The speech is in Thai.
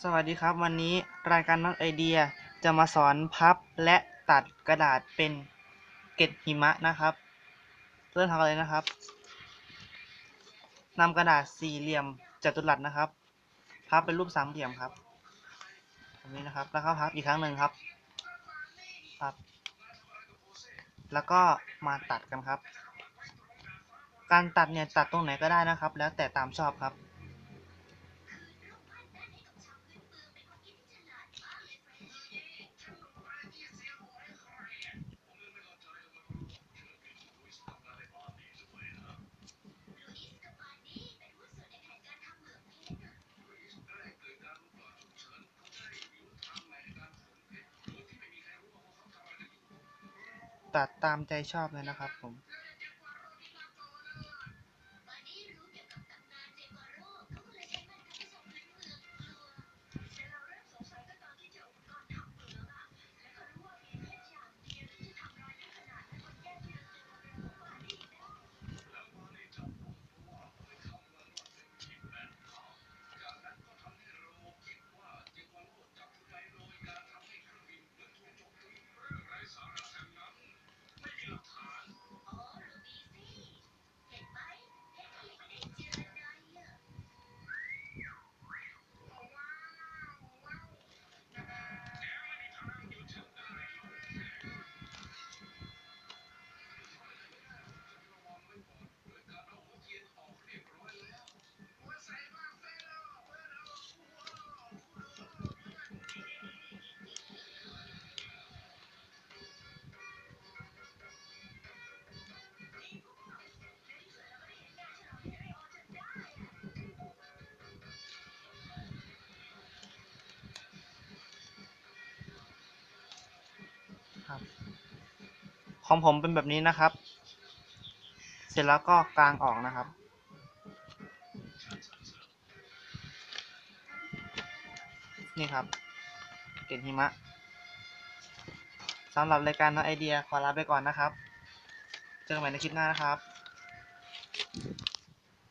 สวัสดีครับวันนี้รายการน้องไอเดียจะมาสอนพับและตัดกระดาษเป็นเกล็ดหิมะนะครับเริ่มทำกันเลยนะครับนำกระดาษสี่เหลี่ยมจัตุรัสนะครับ พับเป็นรูปสามเหลี่ยมครับแบบนี้นะครับ แล้วก็พับอีกครั้งหนึ่งครับพับ แล้วก็มาตัดกันครับ การตัดเนี่ยตัดตรงไหนก็ได้นะครับ แล้วแต่ตามชอบครับ ตัดตามใจชอบเลยนะครับผม ครับ ของผมเป็นแบบนี้นะครับ เสร็จแล้วก็กางออกนะครับ นี่ครับ เกล็ดหิมะสำหรับรายการน้องไอเดียขอลาไปก่อนนะครับ เจอกันใหม่ในคลิปหน้านะครับ